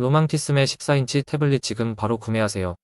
로망티스의 14인치 태블릿 지금 바로 구매하세요.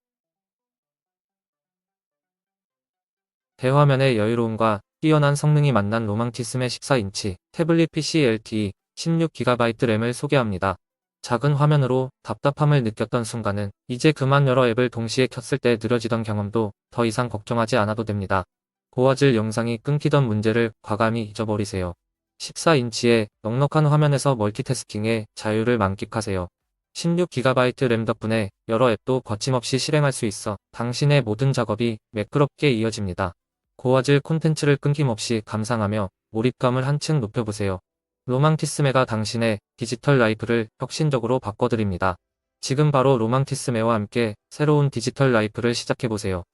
대화면의 여유로움과 뛰어난 성능이 만난 로망티스의 14인치 태블릿 PC LTE 16GB 램을 소개합니다. 작은 화면으로 답답함을 느꼈던 순간은 이제 그만 여러 앱을 동시에 켰을 때 느려지던 경험도 더 이상 걱정하지 않아도 됩니다. 고화질 영상이 끊기던 문제를 과감히 잊어버리세요. 14인치의 넉넉한 화면에서 멀티태스킹의 자유를 만끽하세요. 16GB 램 덕분에 여러 앱도 거침없이 실행할 수 있어 당신의 모든 작업이 매끄럽게 이어집니다. 고화질 콘텐츠를 끊김없이 감상하며 몰입감을 한층 높여보세요. 로망티스메가 당신의 디지털 라이프를 혁신적으로 바꿔드립니다. 지금 바로 로망티스메와 함께 새로운 디지털 라이프를 시작해보세요.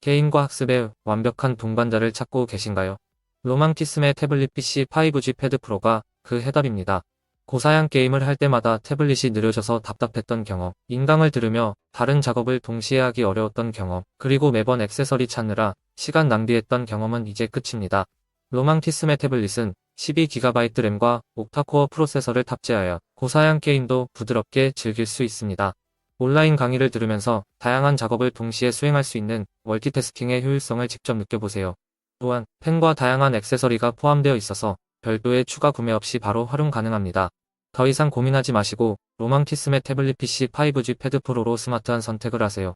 게임과 학습의 완벽한 동반자를 찾고 계신가요? 로망티스메 태블릿 PC 5G 패드 프로가 그 해답입니다. 고사양 게임을 할 때마다 태블릿이 느려져서 답답했던 경험, 인강을 들으며 다른 작업을 동시에 하기 어려웠던 경험, 그리고 매번 액세서리 찾느라 시간 낭비했던 경험은 이제 끝입니다. 로망티스메 태블릿은 12GB 램과 옥타코어 프로세서를 탑재하여 고사양 게임도 부드럽게 즐길 수 있습니다. 온라인 강의를 들으면서 다양한 작업을 동시에 수행할 수 있는 멀티태스킹의 효율성을 직접 느껴보세요. 또한 펜과 다양한 액세서리가 포함되어 있어서 별도의 추가 구매 없이 바로 활용 가능합니다. 더 이상 고민하지 마시고 로망티스메 태블릿 PC 5G 패드 프로로 스마트한 선택을 하세요.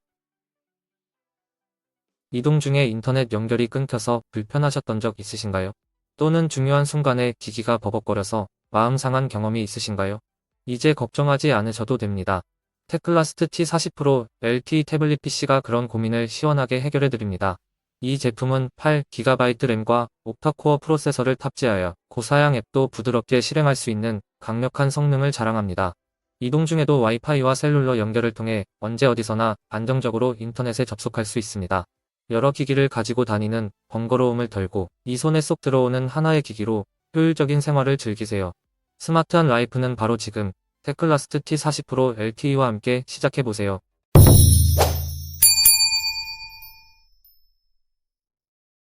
이동 중에 인터넷 연결이 끊겨서 불편하셨던 적 있으신가요? 또는 중요한 순간에 기기가 버벅거려서 마음 상한 경험이 있으신가요? 이제 걱정하지 않으셔도 됩니다. 테클라스트 T40 프로 LTE 태블릿 PC가 그런 고민을 시원하게 해결해 드립니다. 이 제품은 8GB 램과 옥타코어 프로세서를 탑재하여 고사양 앱도 부드럽게 실행할 수 있는 강력한 성능을 자랑합니다. 이동 중에도 와이파이와 셀룰러 연결을 통해 언제 어디서나 안정적으로 인터넷에 접속할 수 있습니다. 여러 기기를 가지고 다니는 번거로움을 덜고 이 손에 쏙 들어오는 하나의 기기로 효율적인 생활을 즐기세요. 스마트한 라이프는 바로 지금 테클라스트 T40 프로 LTE와 함께 시작해보세요.